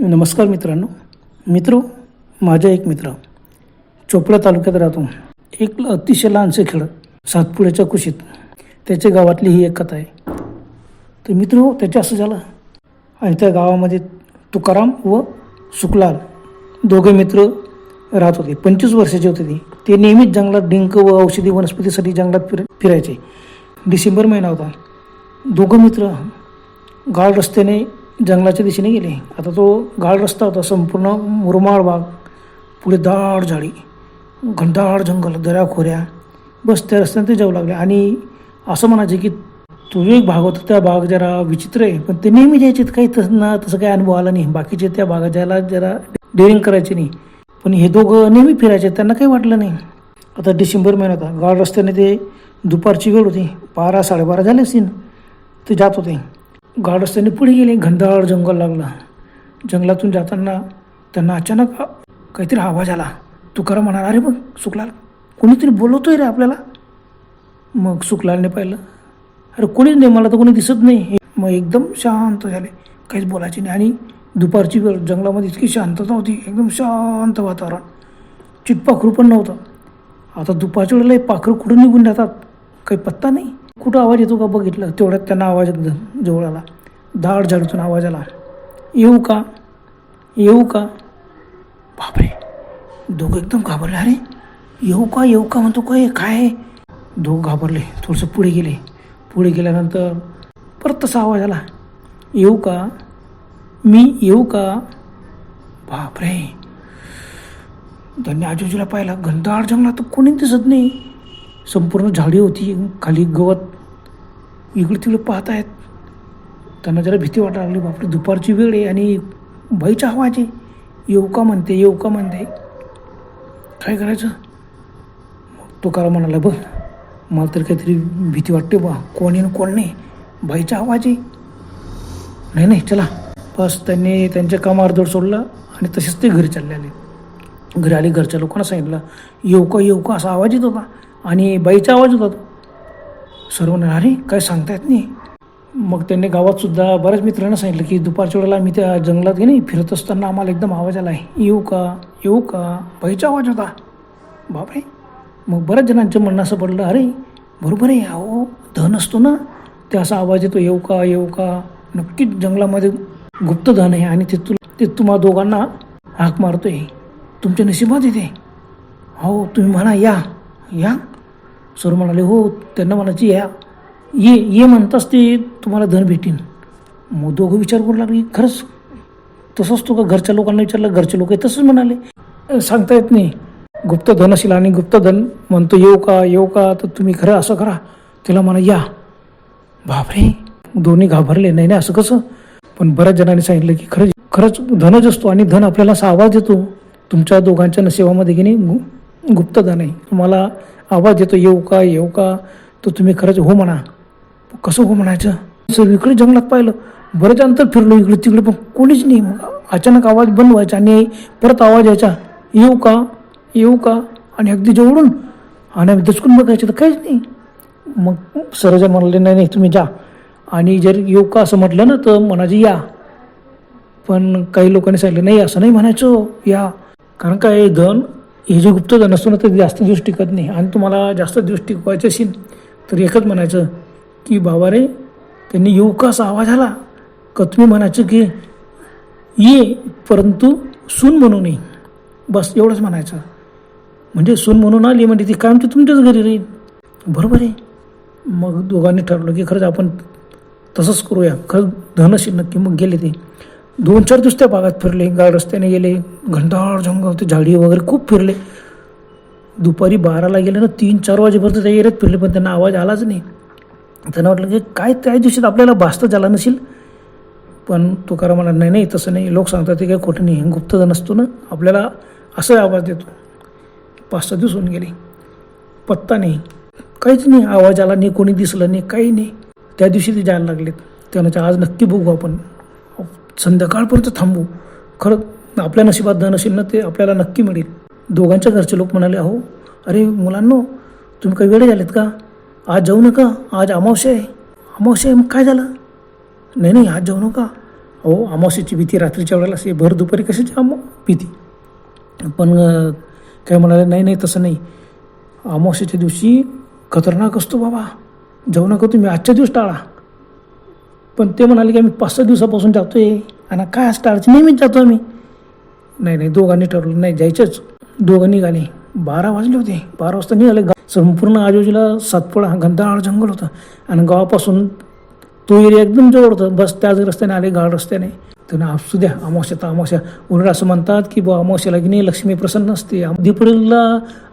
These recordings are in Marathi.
नमस्कार मित्रांनो. मित्र माझा एक मित्र चोपडा तालुक्यात राहतो. एक अतिशय लहानसे खेळ सातपुड्याच्या कुशीत. त्याच्या गावातली ही एक कथा आहे. तर मित्र त्याच्या असं झालं. आणि त्या गावामध्ये तुकाराम व शुक्लाल दोघे मित्र राहत होते. पंचवीस वर्षाचे होते ते. ते नेहमीच जंगलात डिंक व औषधी वनस्पतीसाठी जंगलात फिर फिरायचे. डिसेंबर महिना होता. दोघं मित्र गाळ रस्त्याने जंगलाच्या दिशेने गेले. आता तो गाळ रस्ता होता संपूर्ण मुरमाळ बाग पुढे दाट झाडी घनदाट जंगल दऱ्या खोऱ्या बस त्या रस्त्याने ते जाऊ लागले. आणि असं म्हणायचे की तो एक भाग होता त्या भाग जरा विचित्र आहे पण ते नेहमी जायचे काही तसं ना तसं काही अनुभव आला नाही. बाकीचे त्या भागात जायला जरा डेअरिंग करायचे नाही. पण हे दोघं नेहमी फिरायचे त्यांना काही वाटलं नाही. आता डिसेंबर महिना होता. गाळ रस्त्याने ते दुपारची वेळ होती. बारा साडेबारा झाले सीन ते जात होते. गाड रस्त्याने पुढे गेले घनदाळ जंगल लागलं. जंगलातून जाताना त्यांना अचानक काहीतरी आवाज आला. तुकाराम म्हणाला अरे बघ सुकलाल कोणीतरी बोलवतोय रे आपल्याला? मग सुकलालने पाहिलं अरे कोणीच नाही मला तर कोणी दिसत नाही. मग एकदम शांत झाले. काहीच बोलायचे नाही. आणि दुपारची वेळ जंगलामध्ये इतकी शांतता होती एकदम शांत वातावरण. चिटपाखरू पण नव्हतं. आता दुपारच्या वेळेला हे पाखरं निघून जातात? काही पत्ता नाही. कुठं आवाज येतो का बघितलं? तेवढ्यात त्यांना आवाज एकदम जवळ आला. दाड झाडूतून आवाज आला. येऊ का? येऊ का? बापरे. दोघं एकदम घाबरले. अरे येऊ का? येऊ का म्हणतो काय काय दोघं घाबरले. थोडंसं पुढे गेले. पुढे गेल्यानंतर परत तसा आवाज आला. येऊ का? मी येऊ का? बापरे. त्यांनी आजूबाजूला पाहिला. घनदाट जंगलात तर कोणी दिसत नाही. संपूर्ण झाडी होती. खाली गवत इकडे तिकडे पाहत आहेत त्यांना जरा भीती वाटायला लागली बापरे दुपारची वेळ आहे आणि बाईचा आवाज येऊ का? म्हणते येऊ का? म्हणते. काय करायचं? मग तो करा म्हणाला बघ मला तर काहीतरी भीती वाटते बा. कोण आहे कोण नाही. बाईचा हवाची नाही नाही चला. बस त्यांनी त्यांच्या कामावर दड सोडलं आणि तसेच ते घरी चालले आले. घरी आले घरच्या लोकांना सांगितलं येऊ का येऊ का? असा आवाज येत होता आणि बाईचा आवाज होता तो. सर्व म्हणाले, अरे काय सांगता येत नाही मग त्यांनी गावातसुद्धा बऱ्याच मित्रांना सांगितलं की दुपारच्या वेळेला मी त्या जंगलात गेले फिरत असताना आम्हाला एकदम आवाज आला आहे येऊ का? येऊ का? बाईचा आवाज होता. बापरे! मग बऱ्याच जणांचं म्हणणं असं पडलं अरे बरोबर आहे अहो धन असतो ना ते असा आवाज येतो येऊ का? येऊ का? नक्कीच जंगलामध्ये गुप्त धन आहे आणि ते तु ते तुम्हा दोघांना हाक मारतो आहे तुमच्या नशिबात येते हो तुम्ही म्हणा या या. सर म्हणाले हो त्यांना म्हणायची या ये ये म्हणताच ते तुम्हाला धन भेटीन. मग दोघं विचार करू लागले खरंच तसंच तो का? घरच्या लोकांना विचारलं घरचे लोक तसंच म्हणाले. सांगता येत नाही. गुप्त धन असेल आणि गुप्त धन म्हणतो येऊ का येऊ का तर तुम्ही खरं असं करा. तिला म्हणा या. बापरे दोन्ही घाबरले. नाही नाही असं कसं? पण बऱ्याच जणांनी सांगितलं की खरंच खरंच धनच असतो आणि धन आपल्याला असा आवाज देतो. तुमच्या दोघांच्या नशिबामध्ये की नाही गुप्तता नाही. तुम्हाला आवाज येतो येऊ का येऊ का? तर तुम्ही खरंच हो म्हणा. कसं हो म्हणायचं? सर इकडे जंगलात पाहिलं. बरेच अंतर फिरलो इकडे तिकडे पण कोणीच नाही. मग अचानक आवाज बंद व्हायचा आणि परत आवाज यायचा. येऊ का येऊ का? आणि अगदी जवळून. आणि आम्ही दचकून बघायचं तर काहीच नाही. मग सर्वजण म्हणाले नाही नाही तुम्ही जा. आणि जर येऊ का असं म्हटलं ना तर म्हणायचे या. पण काही लोकांनी सांगितलं नाही असं नाही म्हणायचं. या. कारण काय धन हे जे गुप्त धन तर जास्त दिवस टिकत नाही. आणि तुम्हाला जास्त दिवस टिकवायचं असेल तर एकच म्हणायचं की बाबा रे त्यांनी येऊ का असा आवाज आला. का तुम्ही म्हणायचं की ये परंतु सून म्हणू नये. बस एवढंच म्हणायचं. म्हणजे सून म्हणून आली म्हणजे ती कायमची तुमच्याच घरी राहील. बरोबर आहे. मग दोघांनी ठरवलं की खरंच आपण तसंच करूया. खरंच धनशील नक्की मग गेले ते. दोन चार दिवस त्या भागात फिरले गाड रस्त्याने गेले घंटाळ जंगल ते झाडी वगैरे खूप फिरले. दुपारी बाराला गेले ना तीन चार वाजेपर्यंत त्या एरियात फिरले पण त्यांना आवाज आलाच नाही. त्यांना वाटलं की काय त्या दिवशीत आपल्याला भास्त झाला नसेल? पण तुकारा म्हणा नाही नाही तसं नाही. लोक सांगतात ते काही खोटं नाही. गुप्तधन असतो ना आपल्याला असं आवाज देतो. पाच सहा दिवस होऊन गेले. पत्ता नाही. काहीच नाही. आवाज आला नाही कोणी दिसलं नाही काही नाही. त्या दिवशी ते जायला लागलेत. त्यानं आज नक्की बघू आपण. संध्याकाळपर्यंत थांबू. खरं आपल्या नशिबात धन असेल ना ते आपल्याला नक्की मिळेल. दोघांच्या घरचे लोक म्हणाले अहो अरे मुलांनो तुम्ही काही वेळे झालेत का? आज जाऊ नका आज अमावस्या आहे. अमावस्या आहे मग काय झालं? नाही नाही आज जाऊ नका. अहो अमावस्याची भीती रात्रीच्या वेळेला असे भर दुपारी कशाची अम भीती. पण काय म्हणाले नाही नाही तसं नाही. अमावस्याच्या दिवशी खतरनाक असतो बाबा. जाऊ नका तुम्ही आजच्या दिवस टाळा. पण ते म्हणाले की आम्ही पाच सहा दिवसापासून जातोय. आणि काय आज अडचण नेहमीच जातो आम्ही. नाही नाही दोघांनी ठरवलं. नाही जायचंच. दोघं निघाले. बारा वाजले होते. बारा वाजता निघाले. संपूर्ण आजूबाजूला सातपुडा गंधाळ जंगल होतं. आणि गावापासून तो एरिया एकदम जवळ होता. बस त्याच रस्त्याने आले गाड रस्त्याने. तर असू द्या अमावस्या तर अमावस्या. उलट असं म्हणतात की बा अमावस्याला की नाही लक्ष्मी प्रसन्न असते. अम-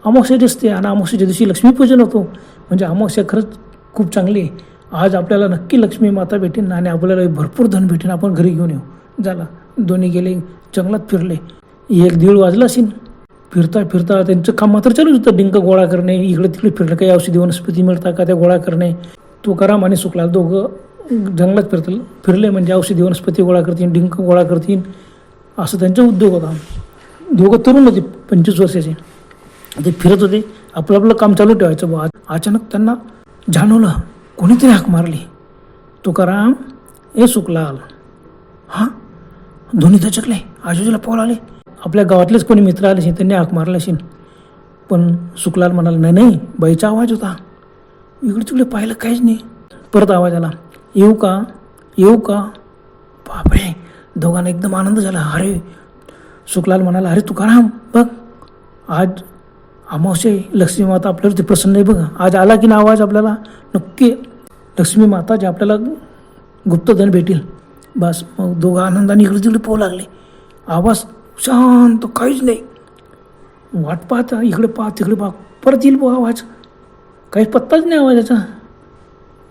अमावस्या दिसते. आणि अमावस्याच्या दिवशी लक्ष्मीपूजन होतो. म्हणजे अमावस्या खरंच खूप चांगली आहे. आज आपल्याला नक्की लक्ष्मी माता भेटेन आणि आपल्याला भरपूर धन भेटेन. आपण घरी घेऊन येऊ. झाला दोन्ही गेले जंगलात फिरले. एक दीड वाजला असेल. फिरता फिरता त्यांचं काम मात्र चालूच होतं. डिंक गोळा करणे इकडे तिकडे फिरणं काही औषधी वनस्पती मिळतात का? त्या गोळा करणे. तुकाराम आणि सुकला दोघं जंगलात फिरतील फिरले म्हणजे औषधी वनस्पती गोळा करतील डिंक गोळा करतील. असं त्यांचा उद्योग होता. दोघं तरुण होते पंचवीस वर्षाचे. ते फिरत होते. आपलं आपलं काम चालू ठेवायचं बा अचानक त्यांना जाणवलं. कोणीतरी हाक मारली. तुकाराम ए सुकलाल. हां? धोनी दचकले. आजूबाजूला पाऊल आले. आपल्या गावातलेच कोणी मित्र आले त्यांनी हाक मारला असेल. पण सुकलाल म्हणाला नाही नाही बाईचा आवाज होता. इकडे तिकडे पाहिलं काहीच नाही. परत आवाज आला येऊ का? येऊ का? बापरे दोघांना एकदम आनंद झाला. अरे. सुकलाल म्हणाला अरे तुकाराम बघ आज अमावस्या लक्ष्मी माता आपल्यावरती प्रसन्न आहे. बघ आज आला की ना आवाज आपल्याला? नक्की लक्ष्मी माता जे आपल्याला गुप्तधन भेटेल. बस मग दोघं आनंदाने इकडे तिकडे पोहू लागले. आवाज शांत काहीच नाही. वाट पाहत इकडे पाह तिकडे पाह परत येईल बुवा आवाज. काहीच पत्ताच नाही आवाजाचा.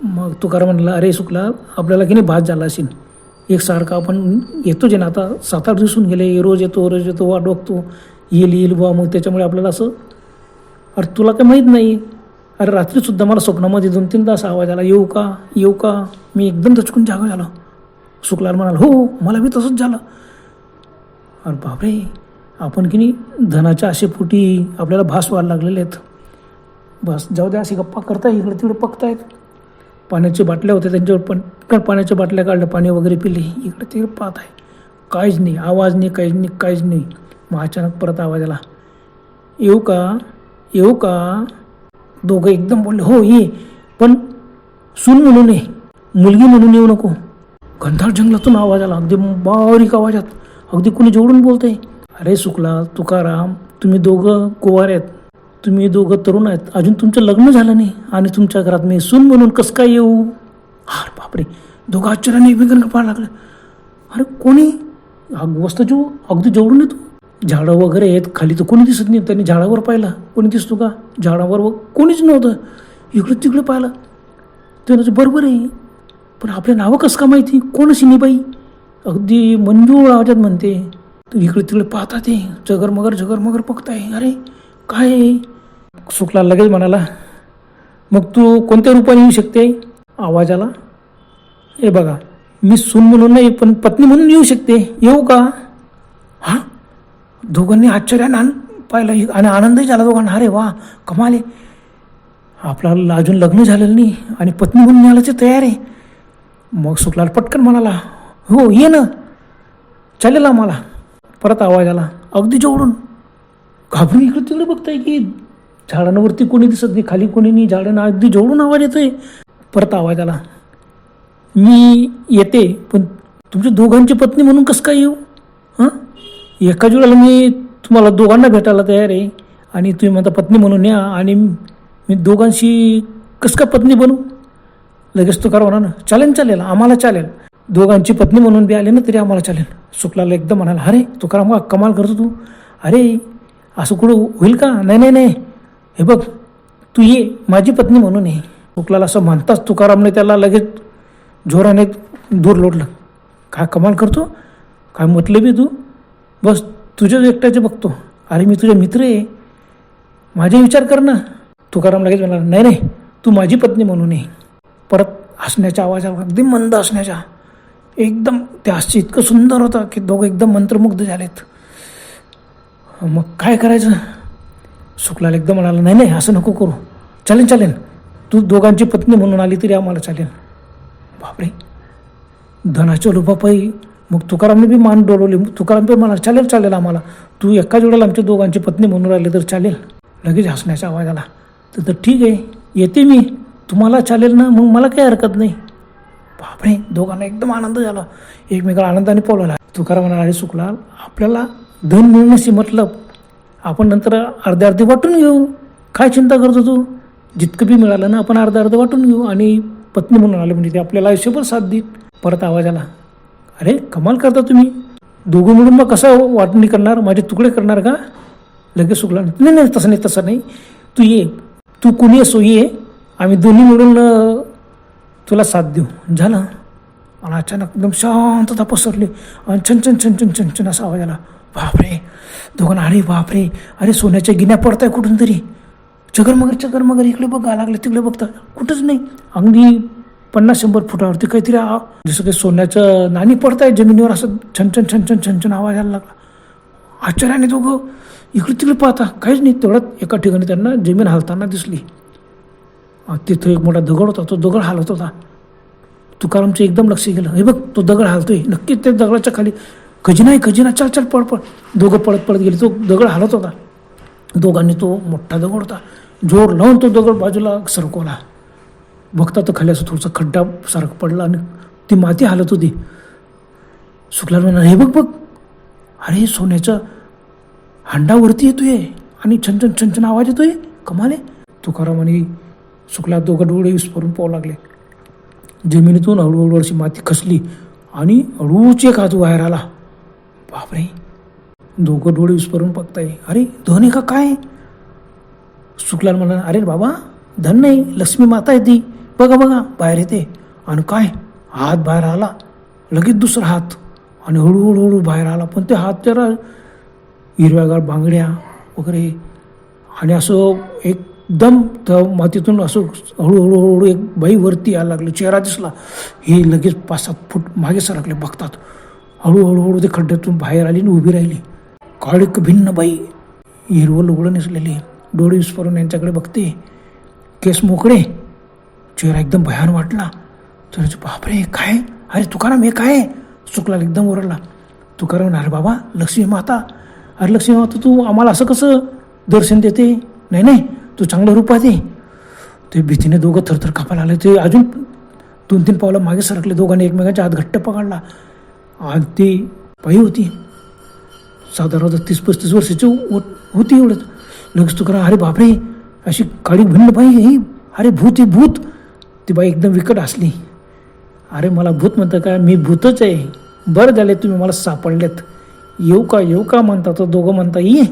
मग तुकाराम म्हणला अरे सुकला आपल्याला की नाही भात झाला असेल? एकसारखा आपण येतो जे ना आता. सात आठ दिवसून गेले. रोज येतो रोज येतो वाट बघतो. येईल येईल बुवा. मग त्याच्यामुळे आपल्याला असं अरे तुला काही माहीत नाही? अरे रात्रीसुद्धा मला स्वप्नामध्ये दोन तीन तास आवाज आला येऊ का? येऊ का? मी एकदम दचकून जागा झालो. सुकलाल म्हणाला हो, हो मला बी तसंच झालं. अरे बापरे आपण की नाही धनाच्या आशेपोटी आपल्याला भास व्हायला लागलेले आहेत. बस जाऊ द्या अशी गप्पा करताय इकडे तिकडे पकतायत पाण्याच्या बाटल्या होत्या त्यांच्यावर पण पण पाण्याच्या बाटल्या काढल्या पाणी वगैरे पिले. इकडे तिकडे पाहत आहे काहीच नाही आवाज नाही काहीच नाही काहीच नाही. मग अचानक परत आवाज आला. येऊ का? येऊ का? दोघं एकदम बोलले हो ये. पण सून म्हणून ये मुलगी म्हणून येऊ नको. घनदाट जंगलातून आवाज आला अगदी बारीक आवाजात. अगदी कुणी जोडून बोलतंय अरे सुकला तुकाराम तुम्ही दोघं कुवार आहेत. तुम्ही दोघं तरुण आहेत. अजून तुमचं लग्न झालं नाही आणि तुमच्या घरात मी सून म्हणून कसं काय येऊ? हार बापरे दोघं आश्चर्याने एकमेकांना पाहायला लागलं. अरे कोणी? अग वस्तू अगदी जेवढून येतो. झाडं वगैरे आहेत खाली तर कोणी दिसत नाही. त्यांनी झाडावर पाहिलं. कोणी दिसतो का? झाडावर व कोणीच नव्हतं. इकडे तिकडे पाहिलं. ते बरोबर आहे. पण आपल्या नावं कसं का माहिती? कोण अशी बाई अगदी मंजूळ आवाजात म्हणते तू इकडे तिकडे पाहता ते. जगर मगर जगर मगर बघताय. अरे काय सुकला लगेच म्हणाला मग तू कोणत्या रूपाने येऊ शकते? आवाजाला हे बघा मी सून म्हणून नाही पण पत्नी म्हणून येऊ शकते. येऊ का? हां? दोघांनी आश्चर्यानं पाहिलं. आणि आनंदही झाला दोघांना. अरे वा कमाले आपल्याला अजून लग्न झालेलं नाही आणि पत्नी म्हणून न्यायलाची तयार आहे. मग सुखलाल पटकन म्हणाला हो ये ना. चालेल आम्हाला. परत आवाज आला अगदी जवळून घाबरून इकडे तिकडे बघताय की झाडांवरती कोणी दिसत नाही खाली कोणी नाही झाडांना अगदी जवळून आवाज येतोय. परत आवाज आला मी येते पण तुमच्या दोघांची पत्नी म्हणून कसं काय येऊ? हां? एकाच वेळेला मी तुम्हाला दोघांना भेटायला तयार आहे. आणि तुम्ही म्हणता पत्नी म्हणून या. आणि मी दोघांशी कसं का पत्नी बनू? लगेच तो करा ना. चालेल चालेल. आम्हाला चालेल. दोघांची पत्नी म्हणून बी आले ना तरी आम्हाला चालेल. शुक्लाला एकदम म्हणाला अरे तू करा मग कमाल करतो तू. अरे असं कुठं होईल का? नाही नाही नाही. हे बघ तू ये. माझी पत्नी म्हणून ये. शुक्लाला असं म्हणताच तुकारामने त्याला लगेच जोराने दूर लोटलं. काय कमाल करतो? काय म्हटलं बी तू? बस तुझ्याच एकट्याचे बघतो. अरे मी तुझे मित्र आहे. माझे विचार कर ना. तुकाराम लगेच म्हणाला नाही नाही तू माझी पत्नी म्हणून ये. परत हसण्याच्या आवाजावर अगदी मंद हसण्याच्या एकदम ते हास्य इतकं सुंदर होतं की दोघं एकदम मंत्रमुग्ध झालेत. मग काय करायचं? शुक्लाला एकदम म्हणाला नाही नाही असं नको करू. चालेल चालेल. तू दोघांची पत्नी म्हणून आली तरी आम्हाला चालेल. बापरे. धनाच्या लोभापायी मग तुकारामने बी मान डोलवली. तुकाराम बी मला चालेल चालेल आम्हाला. तू एका जोड्याला आमच्या दोघांची पत्नी म्हणून राहिले तर चालेल. लगेच हसण्याचा आवाज आला. तर तर ठीक आहे येते मी. तुम्हाला चालेल ना? मग मला काही हरकत नाही. बापरे दोघांना एकदम आनंद झाला. एकमेकाला आनंदाने पोवला तुकाराम म्हणाला अरे सुकला आपल्याला धन मिळण्याशी मतलब आपण नंतर अर्धे अर्धे वाटून घेऊ. काय चिंता करतो तू? जितकं बी मिळालं ना आपण अर्धे अर्धे वाटून घेऊ. आणि पत्नी म्हणून आले म्हणजे ते आपल्याला आयुष्यभर साथ देईल परत आवाज आला. अरे कमाल करता तुम्ही. दोघं मिळून मग कसं वाटणी करणार? माझे तुकडे करणार का? लगेच सुकला. नाही नाही तसं नाही तसं नाही. तू ये. तू कोणी असो ये. आम्ही दोन्ही मिळून तुला साथ देऊ. झालं. आणि अचानक एकदम शांतता पसरली. आणि छन छन छन छन छन छन असा आवाज आला. बापरे. दोघांना अरे बापरे. अरे सोन्याच्या गिन्या पडताय कुठून तरी. चगरमगर चगरमगर. इकडे बघा लागले तिकडे बघता. कुठंच नाही. अगदी पन्नास शंभर फुटावरती काहीतरी आ- जसं काही सोन्याचं नाणी पडताय जमिनीवर असं छन छनछन छन छन आवाज यायला लागला. आश्चर्याने दोघं इकडे तिकडे पाहता काहीच नाही. तेवढ्यात एका ठिकाणी त्यांना जमीन हालताना दिसली. तिथं एक मोठा दगड होता. तो दगड हालत होता. तुकारामचं एकदम लक्ष गेलं. हे बघ तो दगड हालतोय. नक्कीच त्या दगडाच्या खाली खजिना आहे खजिना. चल चल पळ पळ. दोघं पळत पळत गेले. तो दगड हालत होता. दोघांनी तो मोठा दगड होता. जोर लावून तो दगड बाजूला सरकवला. बघता तर खाली असं थोडंसं खड्डा सारखं पडला आणि ती माती हालत होती. सुकला म्हणाला हे बघ बघ. अरे सोन्याचं हांडावरती येतोय आणि छन छन छन छन आवाज येतोय. कमाल तुकाराम आणि शुक्ला दोघं डोळे विस्फोरून पाहू लागले. जमिनीतून हळूहळू अशी माती खसली आणि हळूच एक हात बाहेर आला. बापरे. दोघं डोळे विस्फोरून बघताय. अरे धन आहे का? काय? शुक्लाल म्हणाला अरे बाबा धन नाही. लक्ष्मी माता आहे ती. बघा बघा बाहेर येते. आणि काय? हात बाहेर आला. लगेच दुसरा हात. आणि हळूहळू हळू बाहेर आला. पण ते हात जरा हिरव्यागार बांगड्या वगैरे. आणि असं एकदम त्या मातीतून असं हळूहळू हळूहळू एक बाई वरती यायला लागली. चेहरा दिसला. हे लगेच पाच सात फूट मागे सरकले बघतात. हळूहळू हळू ते खड्ड्यातून बाहेर आली आणि उभी राहिली. काळीक भिन्न बाई. हिरवं लुगडं नेसलेली. डोळे विस्फोरून यांच्याकडे बघते. केस मोकळे. चेहरा एकदम भयान वाटला. तर बापरे काय? अरे तुकाराम हे काय? चुकला एकदम ओरडला. तुकाराम अरे बाबा लक्ष्मी माता. अरे लक्ष्मी माता तू आम्हाला असं कसं दर्शन देते? नाही नाही तू चांगलं रूपात आहे ते भीतीने दोघं थरथर कापायला आले ते अजून दोन तीन पावलं मागे सरकले. दोघांनी एकमेकांच्या हात घट्ट पकडला. आणि ती पायी होती. साधारणतः तीस पस्तीस वर्षाची होती एवढंच. लगेच तुकाराम अरे बापरे अशी काळी भिन्न बाई ही. अरे भूत आहे भूत. ती बाई एकदम विकट असली. अरे मला भूत म्हणतं का मी भूतच आहे. बरं झाले तुम्ही मला सापडलेत येऊ का येऊ का म्हणता तर दोघं म्हणता ये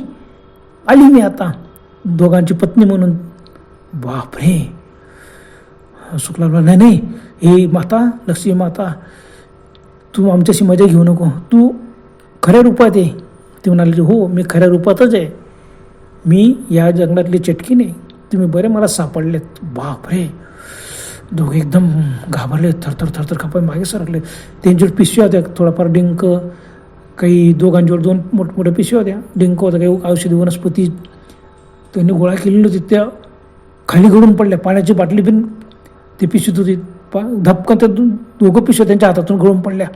आली मी आता. दोघांची पत्नी म्हणून बापरे. शुक्ला नाही नाही हे माता लक्ष्मी माता तू आमच्याशी मजा घेऊ नको. तू खऱ्या रूपात आहे ती म्हणाली हो मी खऱ्या रूपातच आहे. मी या जंगलातली चटकी नाही. तुम्ही बरे मला सापडलेत. बापरे. दोघे एकदम घाबरले थरथर थरथर खपाय मागे सरकले. त्यांच्यावर पिशव्या होत्या थोडाफार डिंक काही दोघांच्यावर दोन मोठमोठ्या पिशव्या होत्या. डिंक होत्या काही औषधी वनस्पती त्यांनी गोळा केलेली होती त्या खाली घडून पडल्या. पाण्याची बाटली पण ती पिशवीत होती. पा धपकन त्या दोघं पिशव्या त्यांच्या हातातून गळून पडल्या.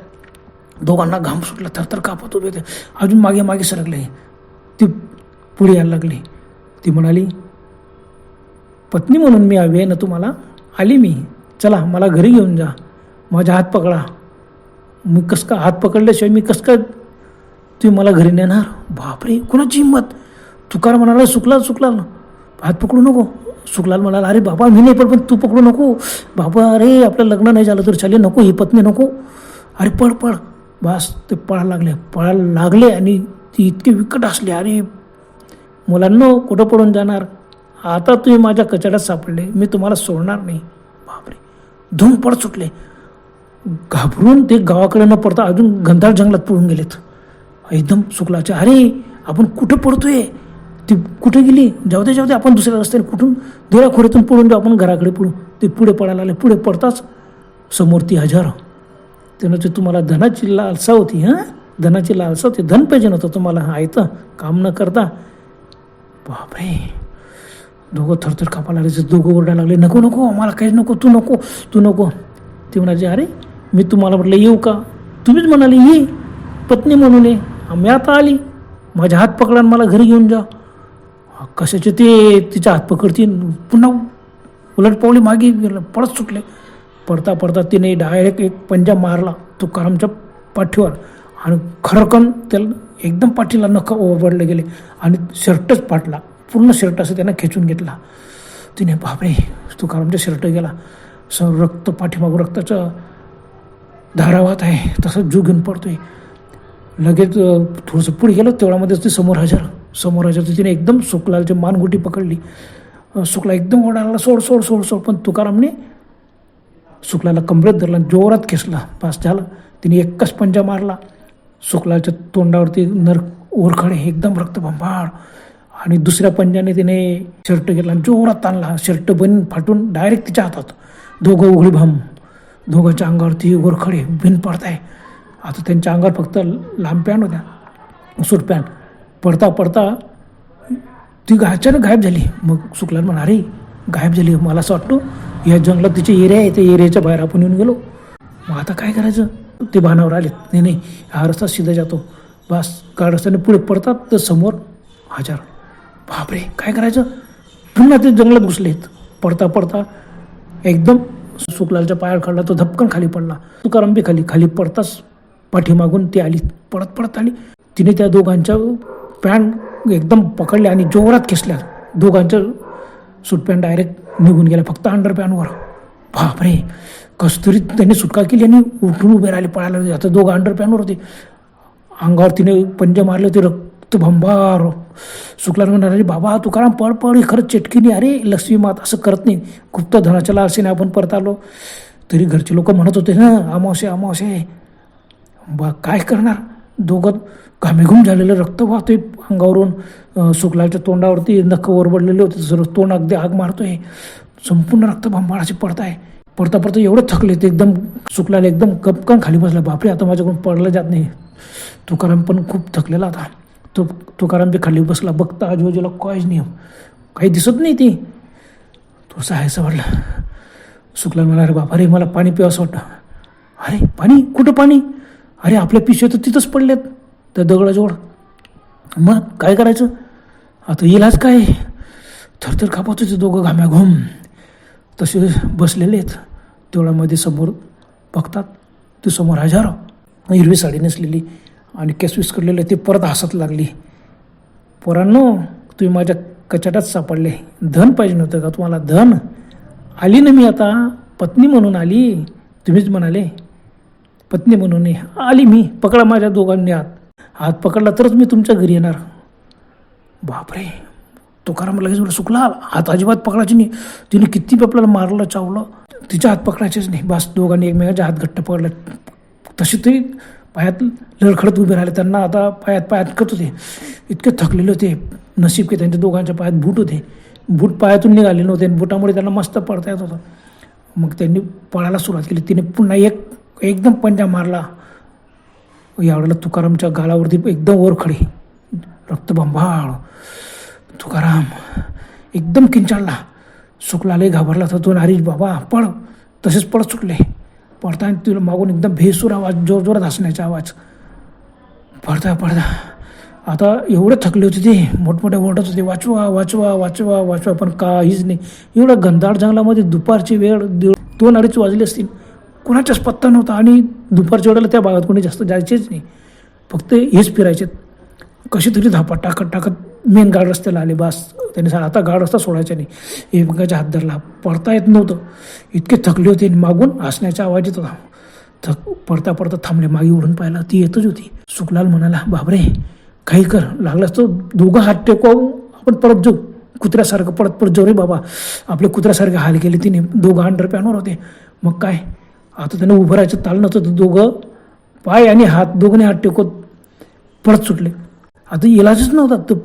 दोघांना घाम सुटला थरथर कापत उभे होते. अजून मागे मागे सरकले. ती पुढे यायला लागली. ती म्हणाली पत्नी म्हणून मी हवी आहे ना तुम्हाला? आली मी. चला मला घरी घेऊन जा. माझा हात पकडा. मी कस का हात पकडल्याशिवाय मी कस काय तुम्ही मला घरी नेणार? बापरे कुणाची हिंमत? तुकार म्हणाला सुकलाल सुकलाल. हात पकडू नको. सुकलाल म्हणाला अरे बाबा मी नाही पण पण तू पकडू नको. बाबा अरे आपलं लग्न नाही झालं तर चालेल नको ही पत्नी नको. अरे पळ पळ. बास ते पळायला लागले. पळायला लागले आणि ती इतकी विकट असली अरे मुलांना कुठं पडून जाणार? आता तुम्ही माझ्या कचड्यात सापडले. मी तुम्हाला सोडणार नाही. बापरे. धूम पड सुटले. घाबरून ते गावाकडे न पडता अजून गंधार जंगलात पळून गेलेत. एकदम सुकलाचे अरे आपण कुठं पडतोय? ती कुठे गेली? जाऊ दे जाऊ दे. आपण दुसऱ्या रस्त्याने कुठून? खोऱ्यातून पळून जाऊ. आपण घराकडे पळू. ते पुढे पडायला आले पुढे पडताच समोर ती हजार. त्यानं ते तुम्हाला धनाची लालसा होती हां? धनाची लालसा होती. धन पाहिजे नव्हतं तुम्हाला. आयतं काम न करता. बापरे. दोघं थरथर कापा लागले दोघं ओरडायला लागले नको नको मला काहीच नको तू नको तू नको. ते म्हणाले अरे मी तुम्हाला म्हटलं येऊ का? तुम्हीच म्हणाले ये. पत्नी म्हणून आहे मी आता आली. माझ्या हात पकडा मला घरी घेऊन जा. कशाचे ते? तिचा हात पकडतीन पुन्हा उलट पावली मागे गेलं पडत सुटले. पडता पडता तिने डायरेक्ट एक पंजा मारला तुकारामच्या पाठीवर. आणि खरकन त्याला एकदम पाठीला नख ओरबडले गेले आणि शर्टच फाटला. पूर्ण शर्ट असं त्यानं खेचून घेतला. तिने बापरे तुकारामचा शर्ट गेला. स रक्त पाठीमागं रक्ताचं धारावात आहे. तसं जू घेऊन पडतोय. लगेच थोडंसं पुढे गेलं तेवढ्यामध्येच ते समोर हजार. समोर हजारचं तिने एकदम सुकलालची मानगुटी पकडली. सुकला एकदम ओढायला सोड सोड सोड सोड. पण तुकारामने सुकलाला कमरेत धरला आणि जोरात खेचला. पास झाला. तिने एकच पंजा मारला. सुकलाच्या तोंडावरती नर ओरखडे एकदम रक्तभंबाळ आणि दुसऱ्या पंजाने तिने शर्ट घेतला आणि जोरात ताणला शर्ट बन फाटून डायरेक्ट तिच्या हातात. दोघं उघडी भाम. दोघांच्या अंगावरती वरखडे बिन पडताय. आता त्यांच्या अंगावर फक्त लांब पॅन्ट होत्या. Suit pant. पडता पडता ती अचानक गायब झाली. मग सुकला म्हणा अरे गायब झाली. मला असं वाटतो या जंगलात तिचे एरिया आहे त्या एरियाच्या बाहेर आपण येऊन गेलो. मग आता काय करायचं? ते भानावर आले नाही नाही. हा रस्ता सीधा जातो. बस. का रस्त्याने पुढे पडतात. तर समोर हजार. बापरे काय करायचं? पुन्हा ते जंगलात घुसलेत. पडता पडता एकदम सुखलालच्या पायावर काढला तो धपकन खाली पडला. तुकाराम बी खाली खाली पडताच पाठीमागून ती आली. पडत पडत आली. तिने त्या दोघांच्या पॅन्ट एकदम पकडल्या आणि जोरात खेचल्या. दोघांच्या सूट पॅन्ट डायरेक्ट निघून गेल्या फक्त अंडर पॅनवर बापरे कस्तुरी त्यांनी सुटका केली आणि उठून उभे राहिले पळायला. आता दोघं अंडर पॅनवर होते. अंगावर तिने पंजे मारले होते रक्त भंबार. सुकला म्हणणार अरे बाबा तुकाराम पळ पळ खरंच चेटकीने अरे लक्ष्मी मात असं करत नाही. खूप तर धनाच्या लालसेने आपण परत आलो. तरी घरचे लोक म्हणत होते ना अमावस्या अमावस्या बा काय करणार? दोघं घामेघूम झालेलं रक्त वाहतोय अंगावरून. अं, सुकलाच्या तोंडावरती नख ओरबडलेले होते. सर्व तोंड अगदी आग मारतोय. संपूर्ण रक्त भांबाळाचे पडताय. पडता पडता एवढं थकले ते. एकदम सुकलाला एकदम कपकन खाली बसला. बापरे आता माझ्याकडून पडलं जात नाही. तुकाराम पण खूप थकलेला आता तो तुकाराम बी खाली बसला बघता आजूबाजूला हो काहीच नाही हो. काही दिसत नाही ती. तो सहायचं वाटलं सुकला मला अरे बापा रे मला पाणी प्यावंसं वाटतं. अरे पाणी? कुठं पाणी? अरे आपल्या पिशव्या तर तिथंच पडल्यात त्या दगडाजवळ. मग काय करायचं? आता इलाज काय? थरथर कापत होते दोघं घाम्याघूम तसे बसलेले आहेत तेवढ्यामध्ये समोर बघतात ते समोर हजारो हिरवी साडी नेसलेली आणि केस विस्कडलेले ते परत हसत लागली. पोरांनो तुम्ही माझ्या कचाटात सापडले. धन पाहिजे नव्हतं का? तुम्हाला धन? आली ना मी आता. पत्नी म्हणून आली. तुम्हीच म्हणाले. पत्नी म्हणून आली मी. पकडा माझ्या दोघांनी हात. हात पकडला तरच मी तुमच्या घरी येणार. बापरे तुकाराम लगेच मला सुकला हात अजिबात पकडायची नाही. तिने किती आपल्याला मारलं चावलं. तिच्या हात पकडायचेच नाही. बस दोघांनी एकमेकांचे हात घट्ट पकडले. तशी तरी पायात लडखडत उभे राहिले. त्यांना आता पायात पायात अटकत होते. इतके थकलेले होते. नशीब की त्यांच्या दोघांच्या पायात बूट होते. बूट पायातून निघाले नव्हते आणि बुटामुळे त्यांना मस्त पडता येत होतं. मग त्यांनी पळायला सुरुवात केली. तिने पुन्हा एक एकदम पंजा मारला. यावेळेला तुकारामच्या गालावरती एकदम ओरखडे. रक्तबंभाळ तुकाराम एकदम किंचाळला. सुकलाले घाबरला तर तो. नारीज बाबा पळ. तसेच पळत सुटले. पडताना तुला मागून एकदम भेसूर आवाज जोर जोरात हसण्याचा आवाज. पडता पडता आता एवढं थकले होते ते मोठमोठे ओरडत होते वाचवा वाचवा वाचवा वाचवा पण काहीच नाही. एवढं गंधाड जंगलामध्ये दुपारची वेळ दोन अडीच वाजले असतील. कुणाच्याच पत्ता नव्हता आणि दुपारच्या वेळेला त्या भागात कोणी जास्त जायचेच नाही. फक्त हेच फिरायचे. कशी तरी धापा टाकत टाकत मेन गाड रस्त्याला आले बस. त्यांनी सांग आता गाड रस्ता सोडायचा नाही. एकमेकाच्या हात धरला पडता येत नव्हतं. इतके थकले होते आणि मागून हसण्याच्या आवाज येत होता. थक पडता पडता थांबले मागे उडून पाहिला ती येतच होती. सुकलाल म्हणाला बाबरे काही कर. लागलाच तो दोघं हात टेकवून आपण परत जाऊ. कुत्र्यासारखं परत परत जाऊ रे बाबा. आपले कुत्र्यासारखे हाल केले तिने. दोघं अंडर पॅनवर होते. मग काय? आता त्यांना उभं राहायचं ताल नव्हतं तर दोघं पाय आणि हात दोघांनी हात टेकवत परत सुटले. आता इलाजच नव्हता तर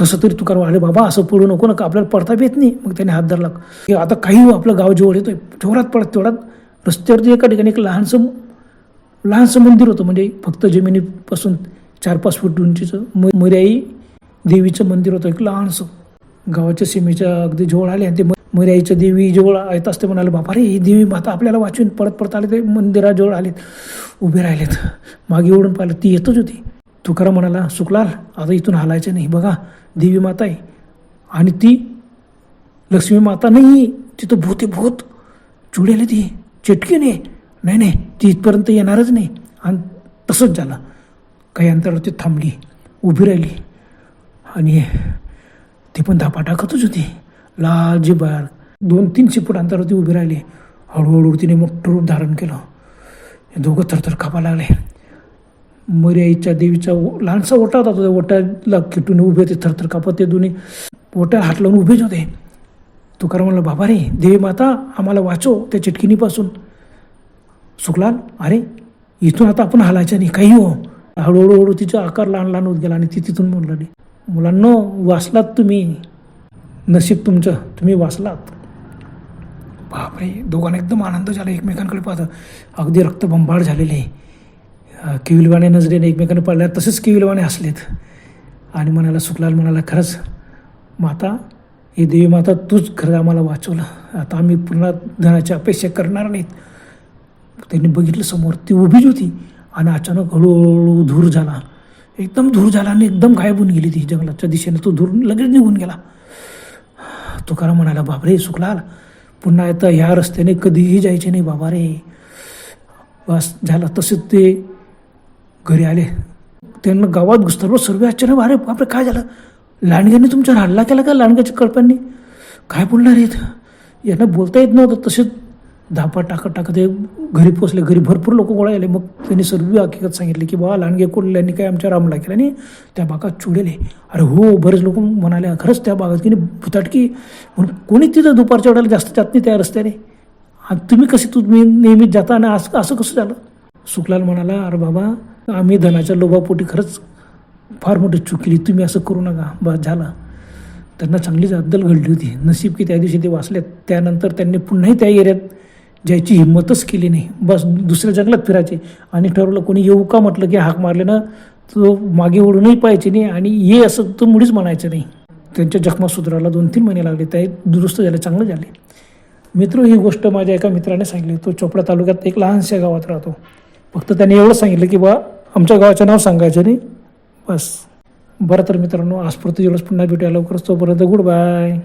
कसं तरी तुकार अरे बाबा असं पडू नको नका आपल्याला पडता येत नाही. मग त्याने हात धरला. की आता काही आपलं गाव जेवढ येतोय तेवढ्यात पडत तेवढ्यात रस्त्यावरती एका ठिकाणी एक लहानसं लहानसं मंदिर होतं म्हणजे फक्त जमिनीपासून चार पाच फूट उंचीचं म मर्याई देवीचं मंदिर होतं एक लहानसं. गावाच्या सीमेच्या अगदी जवळ आले आणि ते मर्याईच्या देवी जवळ येत असते म्हणाले बापा रे ही देवी माता आपल्याला वाचून परत परत आले ते मंदिराजवळ आलेत उभे राहिलेत. मागे ओढून पाहिलं ती येतच होती. तुकाराम म्हणाला सुकलाल आता इथून हालायचं नाही. बघा देवी माता आहे आणि ती लक्ष्मी माता नाही तिथं भूत आहे भूत. चुडेल ती चिटकीने नाही. नाही ती इथपर्यंत येणारच नाही. आणि तसंच झालं. काही अंतरावरती थांबली उभी राहिली. आणि ती पण धापा टाकतच होती. लाल जिबार दोन तीनशे फूट अंतरावरती उभी राहिली. हळूहळू तिने मोठं रूप धारण केलं. हे दोघं थरथर खापा लागले. मर्याईच्या देवीचा लहानसा ओटा होता तो त्या ओट्याला किटून उभे होते थरथर कापत ते दोन्ही. ओट्याला हात लावून उभेच होते. तुकाराम म्हणलं बाबा रे देवी माता आम्हाला वाचो त्या चिटकिनीपासून सुकलाल अरे इथून आता आपण हालायचं नाही काही हो. हळूहळू हळू तिचा आकार लहान लहान होत गेला आणि ती तिथून म्हणलं मुलांनो वाचलात तुम्ही? नशीब तुमचं तुम्ही वाचलात. बापरे दोघांना एकदम आनंद झाला एकमेकांकडे पाहतं. अगदी रक्तबंबाळ झालेले. आहे किविलवाणे नजरेने एकमेकांना पडल्या तसेच केविलवाणे हसलेत. आणि म्हणाला सुकलाल म्हणाला खरंच माता हे देवी माता तूच खरं आम्हाला वाचवलं. आता आम्ही पुन्हा धनाची अपेक्षा करणार नाहीत. त्यांनी बघितलं समोर ती उभीच होती आणि अचानक हळूहळू धूर झाला. एकदम धूर झाला आणि एकदम गायब होऊन गेली ती जंगलाच्या दिशेने. तो धूर लगेच निघून गेला. तुकाराम म्हणाला बापरे सुकलाल पुन्हा आता ह्या रस्त्याने कधीही जायचे नाही बाबा रे. बस झालं तसेच ते घरी आले. त्यांना गावात घुसतात सर्व आश्चर्य अरे बापरे काय झालं? लांडग्याने तुमच्यावर हल्ला केला का लांडग्याच्या कळपांनी? काय बोलणार आहेत? यांना बोलता येत नव्हतं तसेच धापा टाकत टाकत हे घरी पोचले घरी भरपूर लोक गोळा आले मग त्यांनी सर्व हकीकत सांगितले की बाबा लांडगे कोल्ह्यांनी काय आमच्या रामला केला आणि त्या बागात चुडेले अरे हो बरेच लोक म्हणाले खरंच त्या बागात की नाही भुताटकी. म्हणून कोणी तिथं दुपारच्या वेळेला जास्त जात नाही त्या रस्त्याने. आणि तुम्ही कसे तुम्ही नेहमीच जाता आणि असं असं कसं झालं? सुकलाल म्हणाला अरे बाबा आम्ही धनाच्या लोभापोटी खरंच फार मोठी चूक केली. तुम्ही असं करू नका. बस झालं. त्यांना चांगलीच अद्दल घडली होती. नशीब की त्या दिवशी ते वाचलेत. त्यानंतर त्यांनी पुन्हाही त्या एरियात जायची हिंमतच केली नाही. बस दुसऱ्या जंगलात फिरायचे. आणि ठरवलं कोणी येऊ का म्हटलं की हाक मारले ना तो मागे ओढूनही पाहायचे नाही आणि ये असं तर मुळीच म्हणायचं नाही. त्यांच्या जखमा सुधारायला दोन तीन महिने लागले. ते दुरुस्त झाले. चांगलं झाले. मित्र ही गोष्ट माझ्या एका मित्राने सांगितली. तो चोपडा तालुक्यात एक लहानशा गावात राहतो. फक्त त्यांनी एवढं सांगितलं की बा आमच्या गावाचं नाव सांगायचं नाही. बस. बरं तर मित्रांनो आज पुरतं एवढंच पुन्हा भेटूया लवकरच. तोपर्यंत गुड बाय.